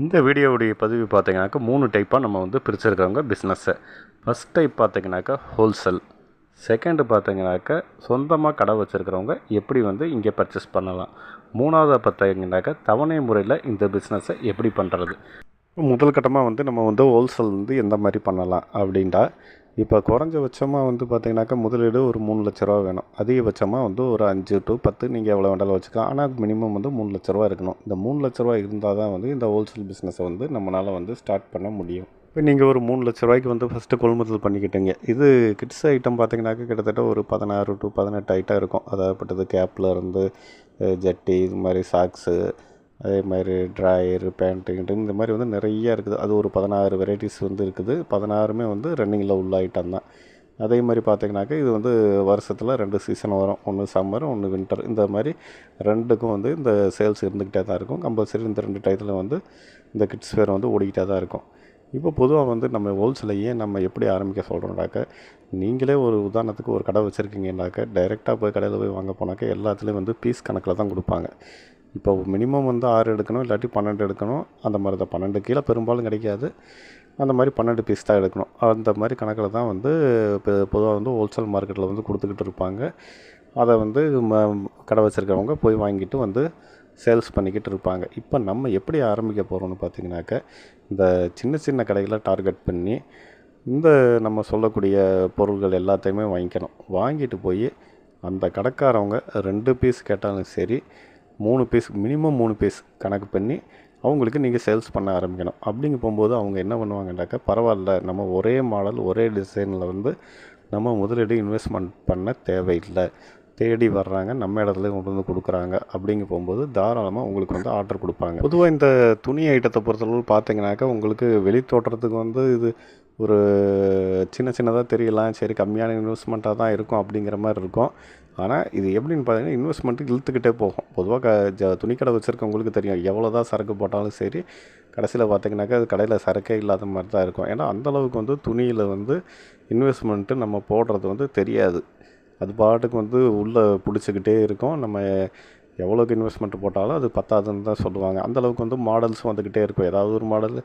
இந்த வீடியோவுடைய பதிவு பார்த்தீங்கன்னாக்கா மூணு டைப்பாக நம்ம வந்து பிரிச்சிருக்கிறவங்க பிஸ்னஸ்ஸை ஃபஸ்ட் டைப் பார்த்திங்கனாக்கா ஹோல்சேல் செகண்டு பார்த்திங்கனாக்கா சொந்தமாக கடை வச்சுருக்கிறவங்க எப்படி வந்து இங்கே பர்ச்சேஸ் பண்ணலாம். மூணாவதாக பார்த்தீங்கன்னாக்கா தவணை முறையில் இந்த பிஸ்னஸை எப்படி பண்ணுறது முதல் கட்டமாக வந்து நம்ம வந்து ஹோல்சேல் வந்து எந்த மாதிரி பண்ணலாம் அப்படின்ட்டா இப்போ குறைஞ்சபட்சமாக வந்து பார்த்தீங்கன்னாக்கா முதலீடு ஒரு மூணு லட்ச ரூபா வேணும். அதிகபட்சமாக வந்து ஒரு அஞ்சு டு பத்து நீங்கள் எவ்வளோ வேண்டாலும் வச்சுக்கலாம். ஆனால் மினிமம் வந்து மூணு லட்ச ரூபா இருக்கணும். இந்த மூணு லட்ச ரூபா இருந்தால் தான் வந்து இந்த ஹோல்சேல் பிஸ்னஸை வந்து நம்மளால் வந்து ஸ்டார்ட் பண்ண முடியும். இப்போ நீங்கள் ஒரு மூணு லட்ச ரூபாய்க்கு வந்து ஃபஸ்ட்டு கொள்முதல் பண்ணிக்கிட்டீங்க. இது கிட்ஸ் ஐட்டம் பார்த்தீங்கன்னாக்கா கிட்டத்தட்ட ஒரு பதினாறு டு பதினெட்டு ஐட்டம் இருக்கும். அதாகப்பட்டது கேப்பில் இருந்து ஜட்டி இது மாதிரி சாக்ஸு அதே மாதிரி ட்ராயர் பேண்ட்டு இந்த மாதிரி வந்து நிறைய இருக்குது. அது ஒரு பதினாறு வெரைட்டிஸ் வந்து இருக்குது. பதினாறுமே வந்து ரன்னிங்கில் உள்ள ஐட்டம் தான். அதே மாதிரி பார்த்திங்கனாக்கா இது வந்து வருஷத்தில் ரெண்டு சீசன் வரும். ஒன்று சம்மர் ஒன்று வின்டர் இந்த மாதிரி ரெண்டுக்கும் வந்து இந்த சேல்ஸ் இருந்துக்கிட்டே தான் இருக்கும். கம்பல்சரி இந்த ரெண்டு டயத்தில் வந்து இந்த கிட்ஸ் வேர் வந்து ஓடிக்கிட்டே தான் இருக்கும். இப்போ பொதுவாக வந்து நம்ம ஹோல்சேலையே நம்ம எப்படி ஆரம்பிக்க சொல்கிறோம்னாக்க நீங்களே ஒரு உதாரணத்துக்கு ஒரு கடை வச்சுருக்கீங்கனாக்க டைரெக்டாக போய் கடையில் போய் வாங்க போனாக்க எல்லாத்துலேயும் வந்து பீஸ் கணக்கில் தான் கொடுப்பாங்க. இப்போ மினிமம் வந்து ஆறு எடுக்கணும் இல்லாட்டி பன்னெண்டு எடுக்கணும். அந்த மாதிரி தான். பன்னெண்டு கீழே பெரும்பாலும் கிடைக்காது. அந்த மாதிரி பன்னெண்டு பீஸ் தான் எடுக்கணும். அந்த மாதிரி கணக்கில் தான் வந்து இப்போ பொதுவாக வந்து ஹோல்சேல் மார்க்கெட்டில் வந்து கொடுத்துக்கிட்டு இருப்பாங்க. அதை வந்து ம கடை வச்சுருக்கவங்க போய் வாங்கிட்டு வந்து சேல்ஸ் பண்ணிக்கிட்டு இருப்பாங்க. இப்போ நம்ம எப்படி ஆரம்பிக்க போகிறோம்னு பார்த்தீங்கன்னாக்க இந்த சின்ன சின்ன கடைகளை டார்கெட் பண்ணி இந்த நம்ம சொல்லக்கூடிய பொருள்கள் எல்லாத்தையுமே வாங்கிக்கணும். வாங்கிட்டு போய் அந்த கடைக்காரவங்க ரெண்டு பீஸ் கேட்டாலும் சரி மூணு பீஸ் மினிமம் மூணு பீஸ் கணக்கு பண்ணி அவங்களுக்கு நீங்கள் சேல்ஸ் பண்ண ஆரம்பிக்கணும். அப்படிங்க போகும்போது அவங்க என்ன பண்ணுவாங்கன்னாக்கா பரவாயில்ல நம்ம ஒரே மாடல் ஒரே டிசைனில் வந்து நம்ம முதலீடு இன்வெஸ்ட்மெண்ட் பண்ண தேவையில்லை. தேடி வர்றாங்க நம்ம இடத்துல கொண்டு வந்து கொடுக்குறாங்க. அப்படிங்க போகும்போது தாராளமாக உங்களுக்கு வந்து ஆர்டர் கொடுப்பாங்க. பொதுவாக இந்த துணி ஐட்டத்தை பொறுத்தளவு பார்த்தீங்கன்னாக்கா உங்களுக்கு வெளி தோற்றத்துக்கு வந்து இது ஒரு சின்ன சின்னதாக தெரியலாம். சரி கம்மியான இன்வெஸ்ட்மெண்ட்டாக தான் இருக்கும் அப்படிங்கிற மாதிரி இருக்கும். ஆனால் இது எப்படின்னு பார்த்தீங்கன்னா இன்வெஸ்ட்மெண்ட்டு இழுத்துக்கிட்டே போகும். பொதுவாக க ஜ துணிக்கடை வச்சுருக்கவங்களுக்கு தெரியும். எவ்வளோ தான் சரக்கு போட்டாலும் சரி கடைசியில் பார்த்தீங்கன்னாக்கா அது கடையில் சரக்கே இல்லாத மாதிரி தான் இருக்கும். ஏன்னா அந்தளவுக்கு வந்து துணியில் வந்து இன்வெஸ்ட்மெண்ட்டு நம்ம போடுறது வந்து தெரியாது. அது பாட்டுக்கு வந்து உள்ளே பிடிச்சிக்கிட்டே இருக்கும். நம்ம எவ்வளோக்கு இன்வெஸ்ட்மெண்ட் போட்டாலும் அது பத்தாதுன்னு தான் சொல்லுவாங்க. அந்தளவுக்கு வந்து மாடல்ஸ் வந்துக்கிட்டே இருக்கும். ஏதாவது ஒரு மாடல்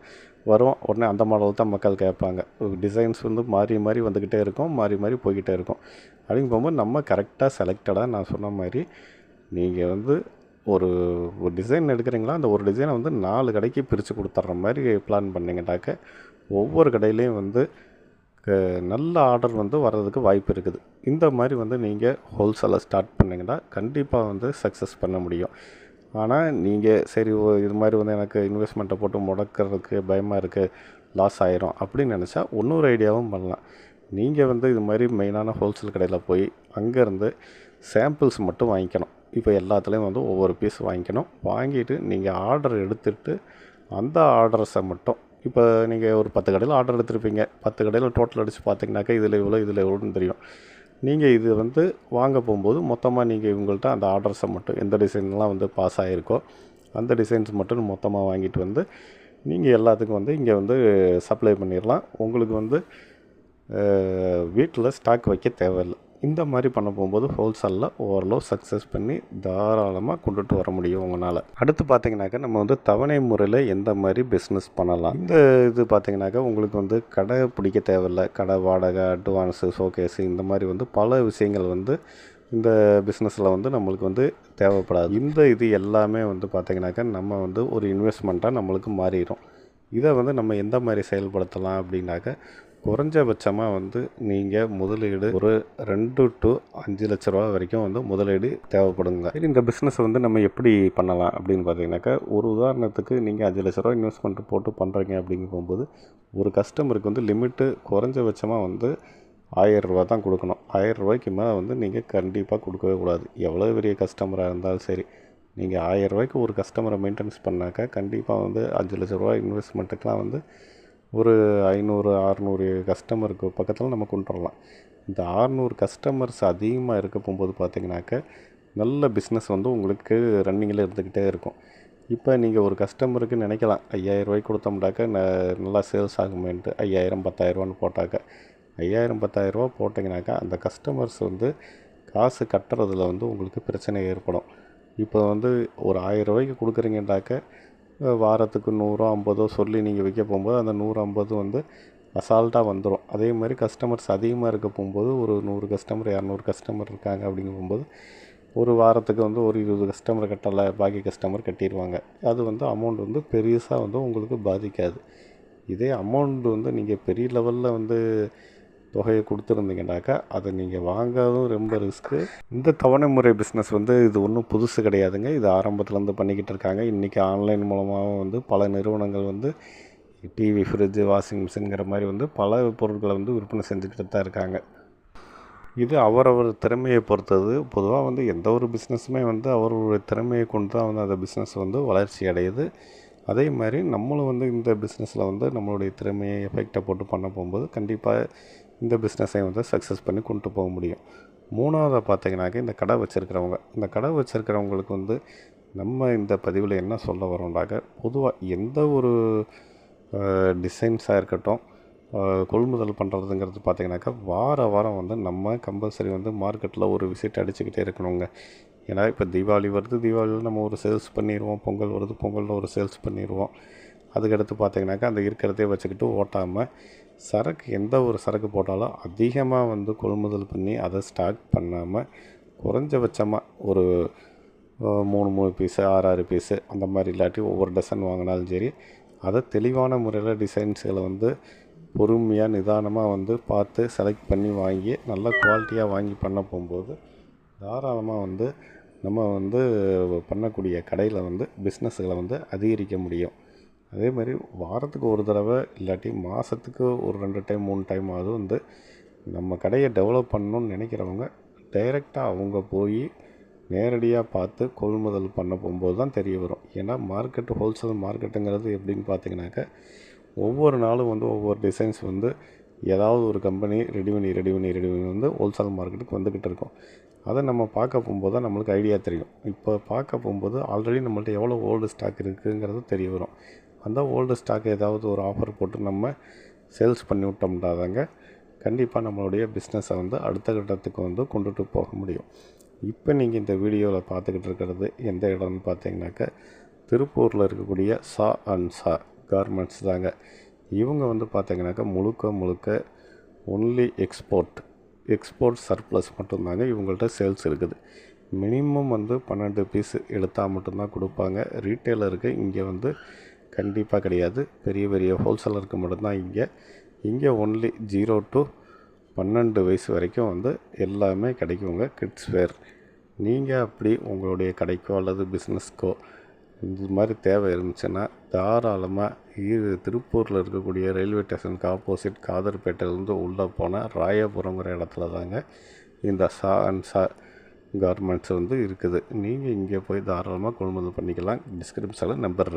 வரும் உடனே அந்த மாடல் தான் மக்கள் கேட்பாங்க. டிசைன்ஸ் வந்து மாறி மாறி வந்துக்கிட்டே இருக்கும் மாறி மாறி போய்கிட்டே இருக்கும். அப்படிங்க போகும்போது நம்ம கரெக்டாக செலக்டடாக நான் சொன்ன மாதிரி நீங்கள் வந்து ஒரு ஒரு டிசைன் எடுக்கிறீங்களா? அந்த ஒரு டிசைனை வந்து நாலு கடைக்கு பிரித்து கொடுத்துட்ற மாதிரி பிளான் பண்ணிங்கனாக்க ஒவ்வொரு கடையிலையும் வந்து நல்ல ஆர்டர் வந்து வர்றதுக்கு வாய்ப்பு இருக்குது. இந்த மாதிரி வந்து நீங்கள் ஹோல்சேலை ஸ்டார்ட் பண்ணிங்கன்னா கண்டிப்பாக வந்து சக்ஸஸ் பண்ண முடியும். ஆனால் நீங்கள் சரி ஓ- இது மாதிரி வந்து எனக்கு இன்வெஸ்ட்மெண்ட்டை போட்டு முடக்கிறதுக்கு பயமாக இருக்குது லாஸ் ஆயிரும் அப்படின்னு நினச்சா இன்னொரு ஐடியாவும் பண்ணலாம். நீங்கள் வந்து இது மாதிரி மெயினான ஹோல்சேல் கடையில் போய் அங்கேருந்து சாம்பிள்ஸ் மட்டும் வாங்கிக்கணும். இப்போ எல்லாத்துலேயும் வந்து ஒவ்வொரு பீஸ் வாங்கிக்கணும். வாங்கிட்டு நீங்கள் ஆர்டர் எடுத்துகிட்டு அந்த ஆர்டர்ஸை மட்டும் இப்போ நீங்கள் ஒரு பத்து கடையில் ஆர்டர் எடுத்திருப்பீங்க. பத்து கடையில் டோட்டல் அடித்து பார்த்தீங்கன்னாக்கா இதில் இவ்வளோ இதில் எவ்வளோன்னு தெரியும். நீங்கள் இது வந்து வாங்க போகும்போது மொத்தமாக நீங்கள் இவங்கள்ட்ட அந்த ஆர்டர்ஸை மட்டும் எந்த டிசைன்லாம் வந்து பாஸ் ஆகிருக்கோ அந்த டிசைன்ஸ் மட்டும் மொத்தமாக வாங்கிட்டு வந்து நீங்கள் எல்லாத்துக்கும் வந்து இங்கே வந்து சப்ளை பண்ணிடலாம் உங்களுக்கு வந்து வீட்டில் ஸ்டாக் வைக்க தேவையில்லை. இந்த மாதிரி பண்ண போகும்போது ஹோல்சேலில் ஓரளவு சக்ஸஸ் பண்ணி தாராளமாக கொண்டுட்டு வர முடியும் உங்களால். அடுத்து பார்த்தீங்கன்னாக்கா நம்ம வந்து தவணை முறையில் எந்த மாதிரி பிஸ்னஸ் பண்ணலாம். இந்த இது பார்த்தீங்கன்னாக்கா உங்களுக்கு வந்து கடை பிடிக்க தேவையில்லை. கடை வாடகை அட்வான்ஸு ஷோகேஸு இந்த மாதிரி வந்து பல விஷயங்கள் வந்து இந்த பிஸ்னஸில் வந்து நம்மளுக்கு வந்து தேவைப்படாது. இந்த இது எல்லாமே வந்து பார்த்திங்கனாக்கா நம்ம வந்து ஒரு இன்வெஸ்ட்மெண்ட்டாக நம்மளுக்கு மாறிடும். இதை வந்து நம்ம எந்த மாதிரி செயல்படுத்தலாம் அப்படின்னாக்க குறைஞ்சபட்சமாக வந்து நீங்கள் முதலீடு ஒரு ரெண்டு டு அஞ்சு லட்ச ரூபா வரைக்கும் வந்து முதலீடு தேவைப்படுங்க. சரி இந்த பிஸ்னஸ் வந்து நம்ம எப்படி பண்ணலாம் அப்படின்னு பார்த்தீங்கன்னாக்கா ஒரு உதாரணத்துக்கு நீங்கள் அஞ்சு லட்ச ரூபா இன்வெஸ்ட்மெண்ட் போட்டு பண்ணுறீங்க அப்படிங்க போகும்போது ஒரு கஸ்டமருக்கு வந்து லிமிட்டு குறைஞ்சபட்சமாக வந்து ஆயிரம் தான் கொடுக்கணும். ஆயிரரூபாய்க்கு மேலே வந்து நீங்கள் கண்டிப்பாக கொடுக்கவே கூடாது. எவ்வளோ பெரிய கஸ்டமராக இருந்தாலும் சரி நீங்கள் ஆயிரரூபாய்க்கு ஒரு கஸ்டமரை மெயின்டெனன்ஸ் பண்ணாக்கா கண்டிப்பாக வந்து அஞ்சு லட்ச ரூபா இன்வெஸ்ட்மெண்ட்டுக்கெலாம் வந்து ஒரு ஐநூறு அறநூறு கஸ்டமருக்கு பக்கத்தில் நம்ம கொண்டு வரலாம். இந்த அறநூறு கஸ்டமர்ஸ் அதிகமாக இருக்க போகும்போது பார்த்தீங்கன்னாக்க நல்ல பிஸ்னஸ் வந்து உங்களுக்கு ரன்னிங்கில் இருந்துக்கிட்டே இருக்கும். இப்போ நீங்கள் ஒரு கஸ்டமருக்கு நினைக்கலாம் ஐயாயிரம் ரூபாய்க்கு கொடுத்தோம்னாக்க ந நல்லா சேல்ஸ் ஆகுமேன்ட்டு ஐயாயிரம் பத்தாயிரரூவான்னு போட்டாக்க ஐயாயிரம் பத்தாயிரரூவா போட்டிங்கனாக்கா அந்த கஸ்டமர்ஸ் வந்து காசு கட்டுறதுல வந்து உங்களுக்கு பிரச்சனை ஏற்படும். இப்போ வந்து ஒரு ஆயிரம் ரூபாய்க்கு கொடுக்குறீங்கன்னாக்க வாரத்துக்கு நூறோ ஐம்பதோ சொல்லி நீங்கள் விற்க போகும்போது அந்த நூறு ஐம்பது வந்து அசால்ட்டாக வந்துடும் அதே மாதிரி கஸ்டமர்ஸ் அதிகமாக இருக்க போகும்போது ஒரு நூறு கஸ்டமர் இரநூறு கஸ்டமர் இருக்காங்க அப்படிங்கும் போகும்போது ஒரு வாரத்துக்கு வந்து ஒரு இருபது கஸ்டமர் கட்டலை பாக்கி கஸ்டமர் கட்டிடுவாங்க அது வந்து அமௌண்ட் வந்து பெருசாக வந்து உங்களுக்கு பாதிக்காது. இதே அமௌண்ட் வந்து நீங்கள் பெரிய லெவலில் வந்து தொகையை கொடுத்துருந்தீங்கன்னாக்கா அதை நீங்கள் வாங்காதும் ரொம்ப ரிஸ்க்கு இந்த தவணை முறை பிஸ்னஸ் வந்து இது ஒன்றும் புதுசு கிடையாதுங்க. இது ஆரம்பத்துலேருந்து பண்ணிக்கிட்டு இருக்காங்க. இன்றைக்கி ஆன்லைன் மூலமாகவும் வந்து பல நிறுவனங்கள் வந்து டிவி ஃப்ரிட்ஜு வாஷிங் மிஷின்ங்கிற மாதிரி வந்து பல பொருட்களை வந்து விற்பனை செஞ்சுக்கிட்டு தான் இருக்காங்க. இது அவரவர் திறமையை பொறுத்தது. பொதுவாக வந்து எந்த ஒரு பிஸ்னஸுமே வந்து அவரவருடைய திறமையை கொண்டு தான் வந்து அந்த பிஸ்னஸ் வந்து வளர்ச்சி அடையுது. அதே மாதிரி நம்மளும் வந்து இந்த பிஸ்னஸில் வந்து நம்மளுடைய திறமையை எஃபெக்டை போட்டு பண்ண போகும்போது கண்டிப்பாக இந்த பிஸ்னஸை வந்து சக்ஸஸ் பண்ணி கொண்டு போக முடியும். மூணாவதாக பார்த்தீங்கன்னாக்க இந்த கடை வச்சுருக்கிறவங்க. இந்த கடை வச்சுருக்கிறவங்களுக்கு வந்து நம்ம இந்த பதிவில் என்ன சொல்ல வரோம்னாக்க பொதுவாக எந்த ஒரு டிசைன்ஸாக இருக்கட்டும் கொள்முதல் பண்ணுறதுங்கிறது பார்த்திங்கனாக்கா வார வாரம் வந்து நம்ம கம்பல்சரி வந்து மார்க்கெட்டில் ஒரு விசிட் அடிச்சுக்கிட்டே இருக்கணுங்க. ஏன்னா இப்போ தீபாவளி வருது தீபாவளியில் நம்ம ஒரு சேல்ஸ் பண்ணிடுவோம் பொங்கல் வருது பொங்கலில் ஒரு சேல்ஸ் பண்ணிடுவோம் அதுக்கடுத்து பார்த்திங்கனாக்கா அந்த இருக்கிறதே வச்சுக்கிட்டு ஓட்டாமல் சரக்கு எந்த ஒரு சரக்கு போட்டாலும் அதிகமாக வந்து கொள்முதல் பண்ணி அதை ஸ்டாக் பண்ணாமல் குறைஞ்சபட்சமாக ஒரு மூணு மூணு பீஸு ஆறு ஆறு பீஸு அந்த மாதிரி இல்லாட்டி ஒவ்வொரு டசன் வாங்கினாலும் சரி அதை தெளிவான முறையில் டிசைன்ஸுகளை வந்து பொறுமையாக நிதானமாக வந்து பார்த்து செலக்ட் பண்ணி வாங்கி நல்ல குவாலிட்டியாக வாங்கி பண்ண போகும்போது தாராளமாக வந்து நம்ம வந்து பண்ணக்கூடிய கடையில் வந்து பிஸ்னஸ்களை வந்து அதிகரிக்க முடியும். அதே மாதிரி வாரத்துக்கு ஒரு தடவை இல்லாட்டி மாதத்துக்கு ஒரு ரெண்டு டைம் மூணு டைம் அது வந்து நம்ம கடையை டெவலப் பண்ணணும்னு நினைக்கிறவங்க டைரெக்டாக அவங்க போய் நேரடியாக பார்த்து கொள்முதல் பண்ண போகும்போது தான் தெரிய வரும். ஏன்னா மார்க்கெட்டு ஹோல்சேல் மார்க்கெட்டுங்கிறது எப்படின்னு பார்த்தீங்கன்னாக்க ஒவ்வொரு நாளும் வந்து ஒவ்வொரு டிசைன்ஸ் வந்து ஏதாவது ஒரு கம்பெனி ரெடி பண்ணி ரெடி பண்ணி ரெடி பண்ணி வந்து ஹோல்சேல் மார்க்கெட்டுக்கு வந்துக்கிட்டு இருக்கும். அதை நம்ம பார்க்க போகும்போது தான் நம்மளுக்கு ஐடியா தெரியும். இப்போ பார்க்க போகும்போது ஆல்ரெடி நம்மள்ட்ட எவ்வளோ ஓல்டு ஸ்டாக் இருக்குங்கிறது தெரிய வரும். அந்த ஓல்டு ஸ்டாக் ஏதாவது ஒரு ஆஃபர் போட்டு நம்ம சேல்ஸ் பண்ணி விட்டோம்னாதாங்க கண்டிப்பாக நம்மளுடைய பிஸ்னஸை வந்து அடுத்த கட்டத்துக்கு வந்து கொண்டுட்டு போக முடியும். இப்போ நீங்கள் இந்த வீடியோவில் பார்த்துக்கிட்டு இருக்கிறது எந்த இடம்னு பார்த்தீங்கன்னாக்கா திருப்பூரில் இருக்கக்கூடிய சா அண்ட் சா கார்மெண்ட்ஸ் தாங்க. இவங்க வந்து பார்த்திங்கனாக்கா முழுக்க முழுக்க ஒன்லி எக்ஸ்போர்ட் எக்ஸ்போர்ட் சர்ப்ளஸ் மட்டும்தாங்க இவங்கள்ட்ட சேல்ஸ் இருக்குது. மினிமம் வந்து பன்னெண்டு பீஸ் எடுத்தால் மட்டும்தான் கொடுப்பாங்க. ரீட்டெயிலருக்கு இங்கே வந்து கண்டிப்பாக கிடையாது. பெரிய பெரிய ஹோல்சேலருக்கு மட்டும்தான் இங்கே. இங்கே ஒன்லி ஜீரோ டு பன்னெண்டு வயசு வரைக்கும் வந்து எல்லாமே கிடைக்குங்க. கிட்ஸ் வேர் நீங்கள் அப்படி உங்களுடைய கடைக்கோ அல்லது பிஸ்னஸ்க்கோ இந்த மாதிரி தேவை இருந்துச்சுன்னா தாராளமாக இது திருப்பூரில் இருக்கக்கூடிய ரயில்வே ஸ்டேஷனுக்கு ஆப்போசிட் காதர்பேட்டையிலேருந்து உள்ளே போனால் ராயபுரங்கிற இடத்துல தாங்க இந்த சா அண்ட் சா கார்மெண்ட்ஸ் வந்து இருக்குது. நீங்கள் இங்கே போய் தாராளமாக கொள்முதல் பண்ணிக்கலாம். டிஸ்கிரிப்ஷனில் நம்பர் இருக்குது